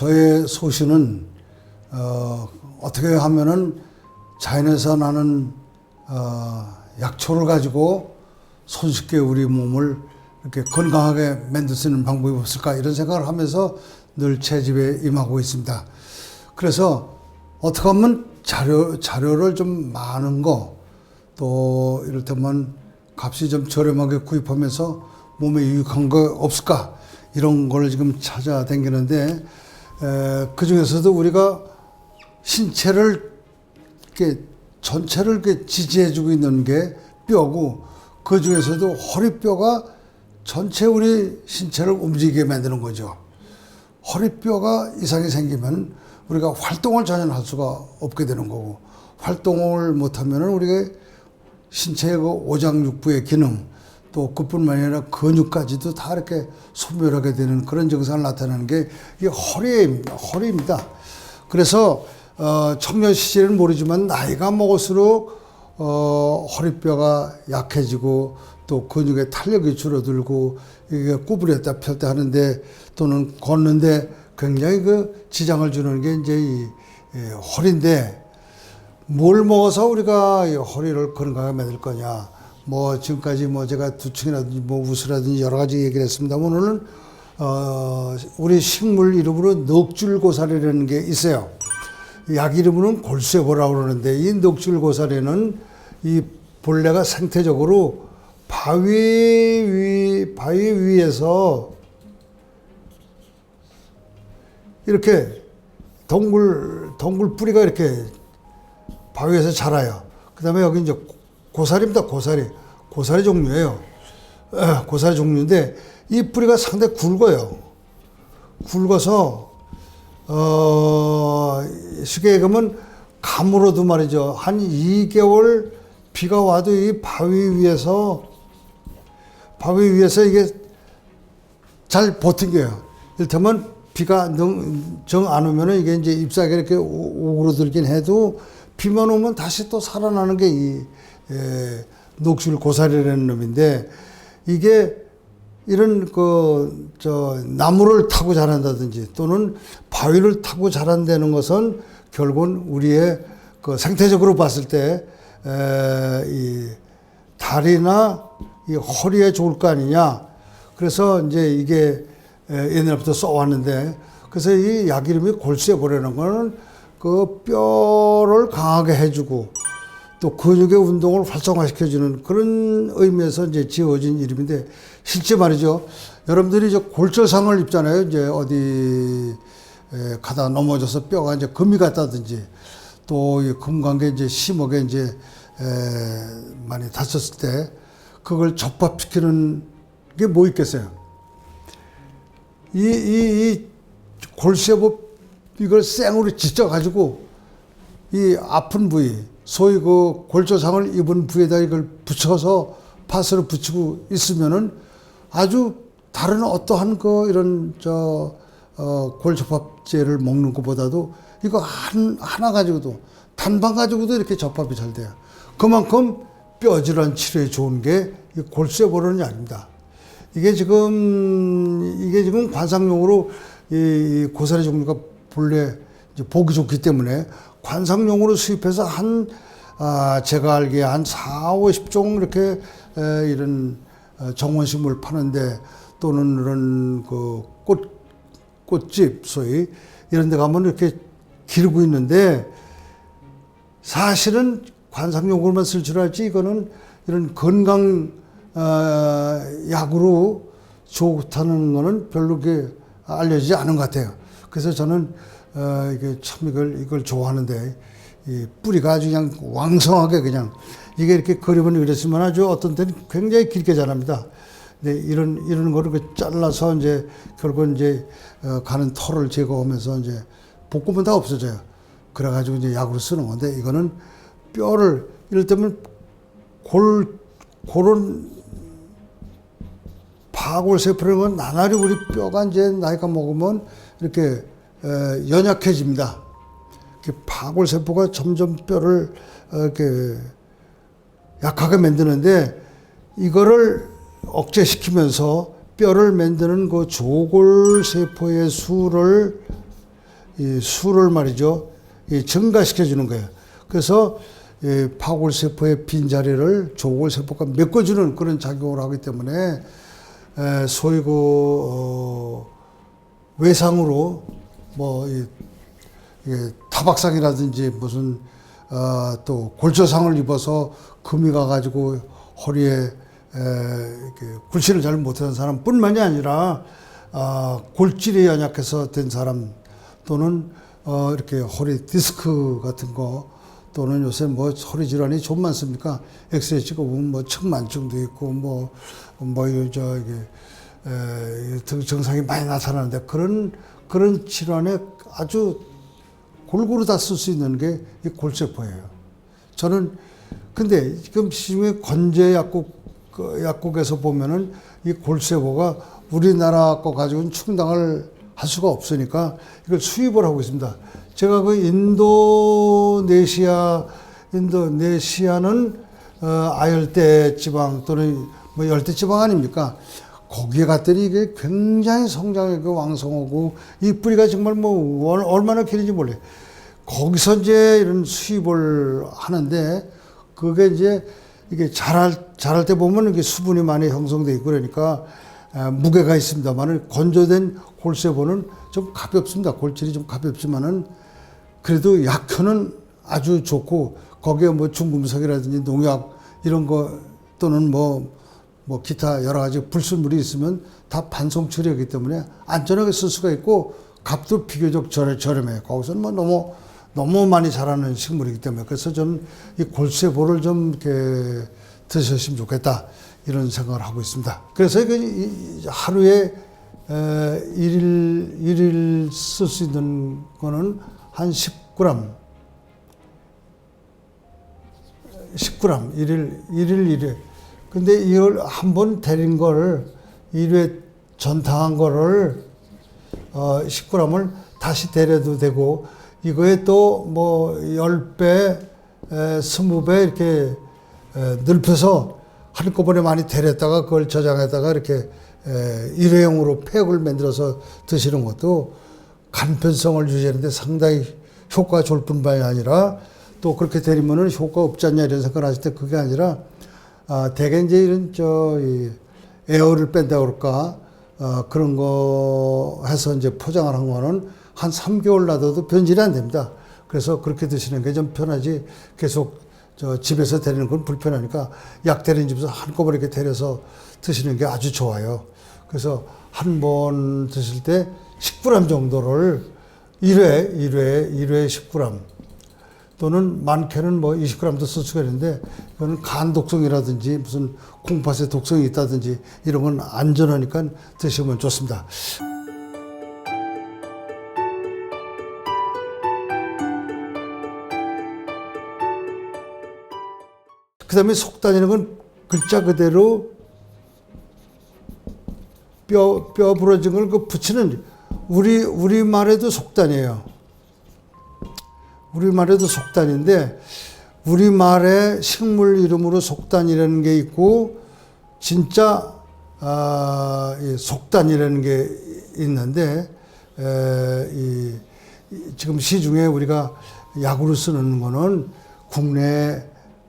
저의 소신은 어, 어떻게 하면은 자연에서 나는 어, 약초를 가지고 손쉽게 우리 몸을 이렇게 건강하게 만들 수 있는 방법이 없을까 이런 생각을 하면서 늘 채집에 임하고 있습니다. 그래서 어떻게 하면 자료 자료를 좀 많은 거 또 이를테면 값이 좀 저렴하게 구입하면서 몸에 유익한 거 없을까 이런 걸 지금 찾아다니는데 그 중에서도 우리가 신체를 이렇게 전체를 이렇게 지지해주고 있는 게 뼈고 그 중에서도 허리뼈가 전체 우리 신체를 움직이게 만드는 거죠. 허리뼈가 이상이 생기면 우리가 활동을 전혀 할 수가 없게 되는 거고 활동을 못하면은 우리가 신체의 그 오장육부의 기능 또 그뿐만 아니라 근육까지도 다 이렇게 소멸하게 되는 그런 증상을 나타내는 게 이게 허리입니다. 허리입니다. 그래서 어, 청년 시절은 모르지만 나이가 먹을수록 어, 허리뼈가 약해지고 또 근육의 탄력이 줄어들고 이게 구부렸다 폈다 하는데 또는 걷는데 굉장히 그 지장을 주는 게 이제 이, 이 허리인데 뭘 먹어서 우리가 이 허리를 건강하게 만들 거냐. 뭐 지금까지 뭐 제가 두층이라든지 뭐 우수라든지 여러 가지 얘기를 했습니다만 오늘은 어 우리 식물 이름으로 넉줄고사리라는 게 있어요. 약 이름으로는 골쇠보라고 그러는데 이 넉줄고사리는 이 본래가 생태적으로 바위 위 바위 위에서 이렇게 동굴 동굴 뿌리가 이렇게 바위에서 자라요. 그 다음에 여기 이제 고사리입니다. 고사리. 고사리 종류예요. 에, 고사리 종류인데 이 뿌리가 상당히 굵어요. 굵어서 어, 쉽게 얘기하면 감으로도 말이죠. 한 2개월 비가 와도 이 바위 위에서 바위 위에서 이게 잘 버틴게요. 이를테면 비가 정 안 오면은 이게 이제 잎사귀 이렇게 오- 오그러들긴 해도 비만 오면 다시 또 살아나는 게 이 녹술 고사리라는 놈인데 이게 이런 그 저 나무를 타고 자란다든지 또는 바위를 타고 자란다는 것은 결국은 우리의 그 생태적으로 봤을 때이 다리나 이 허리에 좋을 거 아니냐. 그래서 이제 이게 에, 옛날부터 써왔는데 그래서 이 약 이름이 골쇠고라는 거는 그 뼈를 강하게 해주고 또 근육의 운동을 활성화시켜주는 그런 의미에서 이제 지어진 이름인데 실제 말이죠. 여러분들이 이제 골절상을 입잖아요. 이제 어디 에, 가다 넘어져서 뼈가 이제 금이 갔다든지 또이 금관계 이제 심하게 이제 에, 많이 다쳤을 때 그걸 접합시키는 게 뭐 있겠어요? 이, 이, 이 골쇠법 이걸 생으로 지져 가지고 이 아픈 부위, 소위 그 골조상을 입은 부위에다 이걸 붙여서 파스를 붙이고 있으면은 아주 다른 어떠한 그 이런 저, 어, 골접합제를 먹는 것보다도 이거 한, 하나 가지고도 단방 가지고도 이렇게 접합이 잘 돼요. 그만큼 뼈질환 치료에 좋은 게이 골쇠보르는 약입니다. 이게 지금 이게 지금 관상용으로 이 고사리 종류가 본래 이제 보기 좋기 때문에 관상용으로 수입해서 한 아, 제가 알기에 한 4, 50종 이렇게 에, 이런 어, 정원식물 파는데 또는 이런 그 꽃, 꽃집 소위 이런 데 가면 이렇게 기르고 있는데 사실은 관상용으로만 쓸 줄 알지 이거는 이런 건강 어, 약으로 좋다는 거는 별로 게 알려지지 않은 것 같아요. 그래서 저는 어, 이게 참 이걸 이걸 좋아하는데 이 뿌리가 아주 그냥 왕성하게 그냥 이게 이렇게 그림은 그랬으면 아주 어떤 때는 굉장히 길게 자랍니다. 근데 이런 이런 거를 그 잘라서 이제 결국 이제 어, 가는 털을 제거하면서 이제 볶으면 다 없어져요. 그래가지고 이제 약으로 쓰는 건데 이거는 뼈를 이럴 때면 골 그런 파골세포라는 건 나날이 우리 뼈가 이제 나이가 먹으면 이렇게 에, 연약해집니다. 이렇게 파골세포가 점점 뼈를 어, 이렇게 약하게 만드는데 이거를 억제시키면서 뼈를 만드는 그 조골세포의 수를 이 수를 말이죠. 이 증가시켜 주는 거예요. 그래서 이 파골세포의 빈자리를 조골세포가 메꿔주는 그런 작용을 하기 때문에 에, 소위 그 어, 외상으로 뭐 이, 이게 타박상이라든지 무슨 어, 또 골절상을 입어서 금이 가가지고 허리에 에, 이렇게 굴신을 잘 못하는 사람뿐만이 아니라 아, 골질이 연약해서 된 사람 또는 어, 이렇게 허리 디스크 같은 거 또는 요새 뭐 허리 질환이 좀 많습니까? 엑스레이 찍어보면 뭐 측만증도 있고 뭐 뭐 저 이게 에, 등 증상이 많이 나타나는데 그런 그런 질환에 아주 골고루 다 쓸 수 있는 게 이 골세포예요. 저는 근데 지금 시중에 건재 약국 그 약국에서 보면은 이 골세포가 우리나라 거 가지고는 충당을 할 수가 없으니까 이걸 수입을 하고 있습니다. 제가 그 인도네시아 인도네시아는 어, 아열대 지방 또는 뭐 열대 지방 아닙니까? 거기에 갔더니 이게 굉장히 성장이 그 왕성하고 이 뿌리가 정말 뭐 얼- 얼마나 길은지 몰라요. 거기서 이제 이런 수입을 하는데 그게 이제 이게 자랄 자랄 때 보면 이게 수분이 많이 형성돼 있고 그러니까 아, 무게가 있습니다만은 건조된 골세보는 좀 가볍습니다. 골질이 좀 가볍지만은 그래도 약효는 아주 좋고 거기에 뭐 중금속이라든지 농약 이런 거 또는 뭐, 뭐 기타 여러 가지 불순물이 있으면 다 반송 처리하기 때문에 안전하게 쓸 수가 있고 값도 비교적 저렴, 저렴해요. 거기서는 뭐 너무 너무 많이 자라는 식물이기 때문에 그래서 저는 이 골세보를 좀 이렇게 드셨으면 좋겠다 이런 생각을 하고 있습니다. 그래서 그 하루에 에, 일일 일일 쓸 수 있는 거는 한 10g 10g 일일 일일 일회. 근데 이걸 한 번 데린 거를 일회 전당한 거를 어 10g을 다시 데려도 되고 이거에 또 뭐 10배, 에, 20배 이렇게 에, 넓혀서 한꺼번에 많이 데렸다가 그걸 저장했다가 이렇게 에, 일회용으로 팩을 만들어서 드시는 것도 간편성을 유지하는데 상당히 효과가 좋을 뿐만이 아니라 또 그렇게 데리면은 효과 없지 않냐 이런 생각을 하실 때 그게 아니라 아, 대개 이제 이런 저이 에어를 뺀다 그럴까 어, 그런 거 해서 이제 포장을 한 거는 한 3개월 놔둬도 변질이 안 됩니다. 그래서 그렇게 드시는 게 좀 편하지 계속 저 집에서 데리는 건 불편하니까 약 데리는 집에서 한꺼번에 이렇게 데려서 드시는 게 아주 좋아요. 그래서 한 번 드실 때 10g 정도를 1회, 1회, 1회 10g 또는 많게는 뭐 20g도 쓸 수가 있는데 이거는 간 독성이라든지 무슨 콩팥에 독성이 있다든지 이런 건 안전하니까 드시면 좋습니다. 그 다음에 속단이라는 건 글자 그대로 뼈, 뼈 부러진 걸 그 붙이는 우리, 우리말에도 속단이에요. 우리말에도 속단인데 우리말에 식물 이름으로 속단이라는 게 있고 진짜 아, 이 속단이라는 게 있는데 에, 이, 이 지금 시중에 우리가 약으로 쓰는 거는 국내에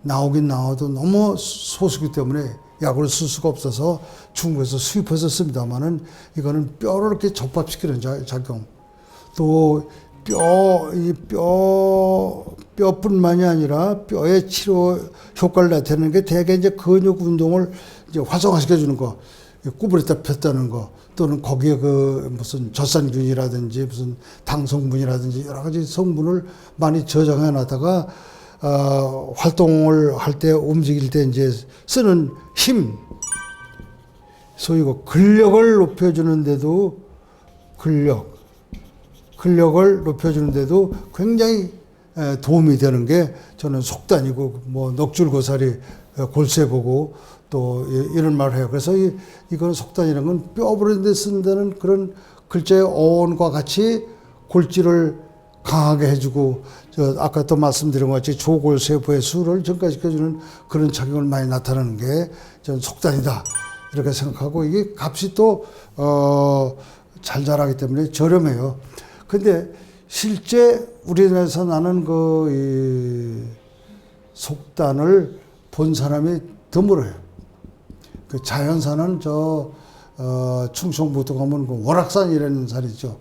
나오긴 나와도 너무 소수기 때문에 약으로 쓸 수가 없어서 중국에서 수입해서 씁니다만은 이거는 뼈를 이렇게 접합시키는 자- 작용. 또 뼈, 이 뼈, 뼈뿐만이 아니라 뼈의 치료 효과를 나타내는 게 대개 이제 근육 운동을 이제 활성화시켜 주는 거, 구부렸다 폈다는 거, 또는 거기에 그 무슨 젖산균이라든지 무슨 당 성분이라든지 여러 가지 성분을 많이 저장해 놨다가 어, 활동을 할 때 움직일 때 이제 쓰는 힘, 소위 그 근력을 높여주는데도 근력, 근력을 높여주는데도 굉장히 에, 도움이 되는 게 저는 속단이고 뭐 넉줄고사리 어, 골세 보고 또 이- 이런 말을 해요. 그래서 이, 이건 속단이라는 건 뼈 부르는 데 쓴다는 그런 글자의 어원과 같이 골질을 강하게 해주고 저 아까 또 말씀드린 것 같이 조골세포의 수를 증가시켜주는 그런 작용을 많이 나타내는 게 저는 속단이다 이렇게 생각하고 이게 값이 또어잘 자라기 때문에 저렴해요. 근데 실제 우리나라에서 나는 그 이, 속단을 본 사람이 드물어요. 그 자연산은 저 어, 충청부터 가면 그 월악산이라는 산 있죠.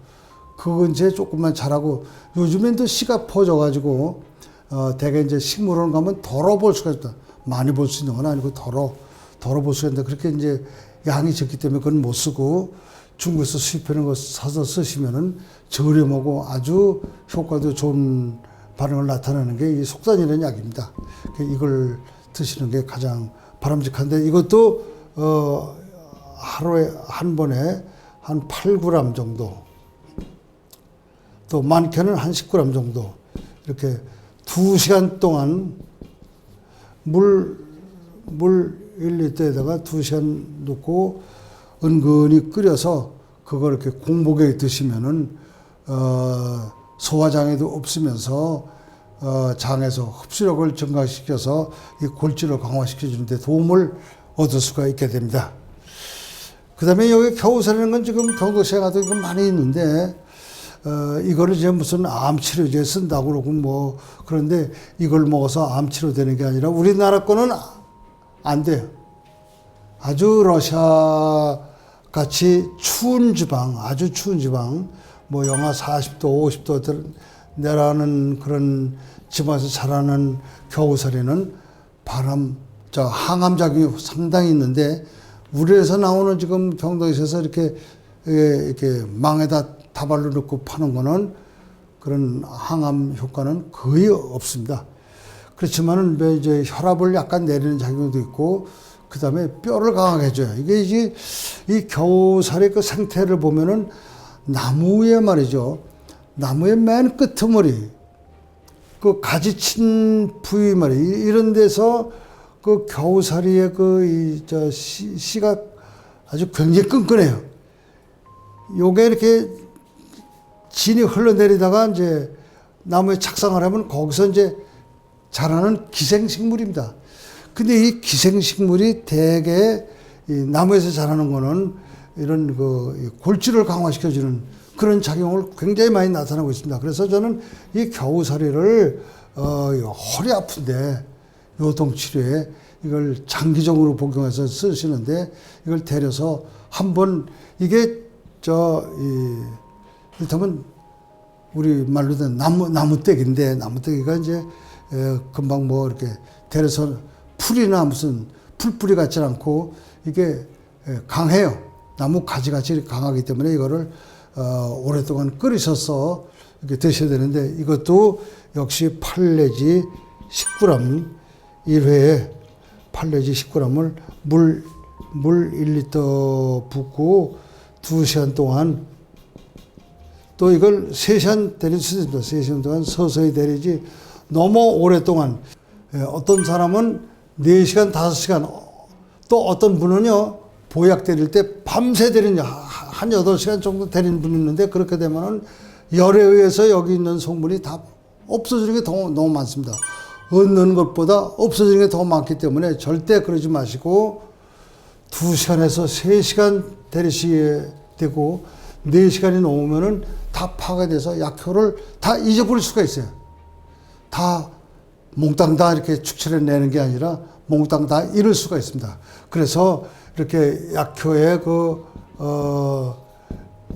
그 근처에 조금만 자라고 요즘엔 또 씨가 퍼져가지고 어, 대개 이제 식물원 가면 덜어 볼 수가 있다. 많이 볼 수 있는 건 아니고 덜어 덜어 볼 수가 있는데 그렇게 이제 양이 적기 때문에 그건 못 쓰고 중국에서 수입하는 거 사서 쓰시면은 저렴하고 아주 효과도 좋은 반응을 나타내는 게 이 속단이라는 약입니다. 그 이걸 드시는 게 가장 바람직한데 이것도 어 하루에 한 번에 한 8g 정도 또 많게는 한 10g 정도 이렇게 두시간 동안 물, 물 1리터에다가 두시간 넣고 은근히 끓여서 그걸 이렇게 공복에 드시면은 어, 소화장애도 없으면서 어, 장에서 흡수력을 증가시켜서 이 골질을 강화시켜 주는데 도움을 얻을 수가 있게 됩니다. 그 다음에 여기 겨우살이라는 건 지금 경도시에 가도 이거 많이 있는데, 어, 이거를 이제 무슨 암치료제에 쓴다고 그러고 뭐, 그런데 이걸 먹어서 암치료 되는 게 아니라 우리나라 거는 안 돼요. 아주 러시아 같이 추운 지방, 아주 추운 지방, 뭐 영하 40도, 50도 내라는 그런 지방에서 자라는 겨우살이는 바람, 저 항암 작용이 상당히 있는데 우리에서 나오는 지금 경도에서 이렇게 예, 이렇게 망에다 다발로 넣고 파는 거는 그런 항암 효과는 거의 없습니다. 그렇지만은 뭐 이제 혈압을 약간 내리는 작용도 있고 그 다음에 뼈를 강하게 해줘요. 이게 이제 이 겨우살의 그 생태를 보면은 나무에 말이죠. 나무의 맨 끄트머리 그 가지친 부위 말이 이런 데서 그 겨우살이의 그이저 씨가 아주 굉장히 끈끈해요. 요게 이렇게 진이 흘러내리다가 이제 나무에 착상을 하면 거기서 이제 자라는 기생식물입니다. 근데 이 기생식물이 대개 이 나무에서 자라는 거는 이런 그 골질을 강화시켜주는 그런 작용을 굉장히 많이 나타나고 있습니다. 그래서 저는 이 겨우살이를 어, 이 허리 아픈데 요통 치료에 이걸 장기적으로 복용해서 쓰시는데 이걸 데려서 한번 이게 저이 이를테면 우리 말로 된 나무 나무떼기인데 나무떼기가 이제 에, 금방 뭐 이렇게 데려서 풀이나 무슨 풀뿌리 같지 않고 이게 에, 강해요. 나무 가지 같이 강하기 때문에 이거를 어, 오랫동안 끓이셔서 이렇게 드셔야 되는데 이것도 역시 8 내지 10g 1회에 8 내지 10g을 물, 물 1리터 붓고 2시간 동안 또 이걸 3시간 데릴 수 있습니다. 3시간 동안 서서히 데리지 너무 오랫동안 예, 어떤 사람은 4시간, 5시간 또 어떤 분은요 보약 데릴 때 밤새 데리냐 한 8시간 정도 데리는 분이 있는데 그렇게 되면은 열에 의해서 여기 있는 성분이 다 없어지는 게 더, 너무 많습니다. 얻는 것보다 없어지는 게 더 많기 때문에 절대 그러지 마시고 2시간에서 3시간 데리시게 되고 4시간이 넘으면은 다 파괴돼서 약효를 다 잊어버릴 수가 있어요. 다 몽땅 다 이렇게 축출해내는 게 아니라 몽땅 다 잃을 수가 있습니다. 그래서 이렇게 약효의 그, 어,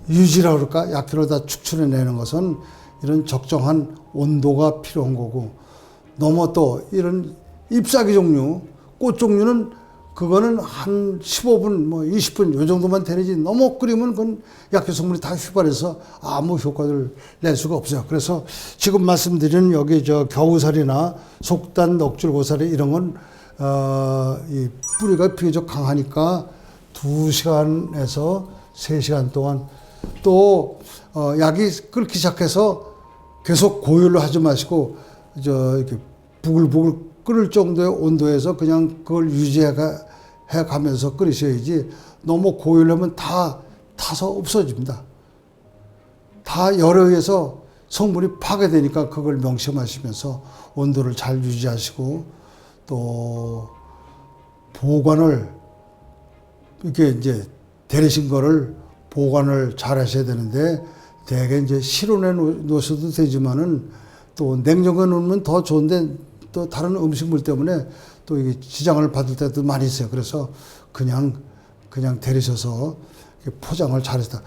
유지라 그럴까? 약효를 다 축출해 내는 것은 이런 적정한 온도가 필요한 거고, 너무 또 이런 잎사귀 종류, 꽃 종류는 그거는 한 15분, 뭐 20분 요 정도만 되는지 너무 끓이면 그건 약효 성분이 다 휘발해서 아무 효과를 낼 수가 없어요. 그래서 지금 말씀드린 여기 저 겨우살이나 속단, 넉줄 고사리 이런 건, 어, 이 뿌리가 비교적 강하니까 2시간에서 3시간 동안 또, 어, 약이 끓기 시작해서 계속 고열로 하지 마시고, 저, 이렇게 부글부글 끓을 정도의 온도에서 그냥 그걸 유지해 가면서 끓이셔야지 너무 고열하면 다 타서 없어집니다. 다 열에 의해서 성분이 파괴되니까 그걸 명심하시면서 온도를 잘 유지하시고 또 보관을 이렇게 이제 데리신 거를 보관을 잘 하셔야 되는데 대개 이제 실온에 놓- 놓으셔도 되지만은 또 냉장고에 놓으면 더 좋은데 또 다른 음식물 때문에 또 이게 지장을 받을 때도 많이 있어요. 그래서 그냥 그냥 데리셔서 포장을 잘했다.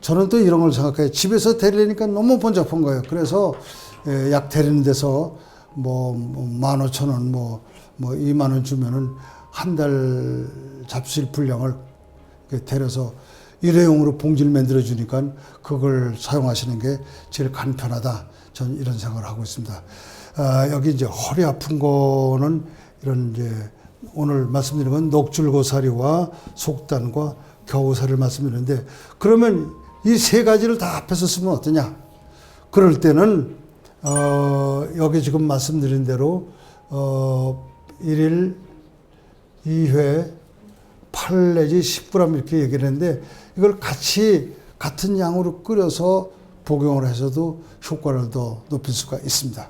저는 또 이런 걸 생각해요. 집에서 데리려니까 너무 번잡한 거예요. 그래서 예, 약 데리는 데서 뭐, 만 오천 원, 뭐, 뭐, 이만 원 주면은 한 달 잡수일 분량을 데려서 일회용으로 봉지를 만들어 주니까 그걸 사용하시는 게 제일 간편하다. 저는 이런 생각을 하고 있습니다. 아, 여기 이제 허리 아픈 거는 이런 이제 오늘 말씀드린 건 녹줄고사리와 속단과 겨우살을 말씀드렸는데 그러면 이 세 가지를 다 합해서 쓰면 어떠냐? 그럴 때는 어, 여기 지금 말씀드린 대로 어, 1일 2회 8 내지 10g 이렇게 얘기를 했는데 이걸 같이 같은 양으로 끓여서 복용을 해서도 효과를 더 높일 수가 있습니다.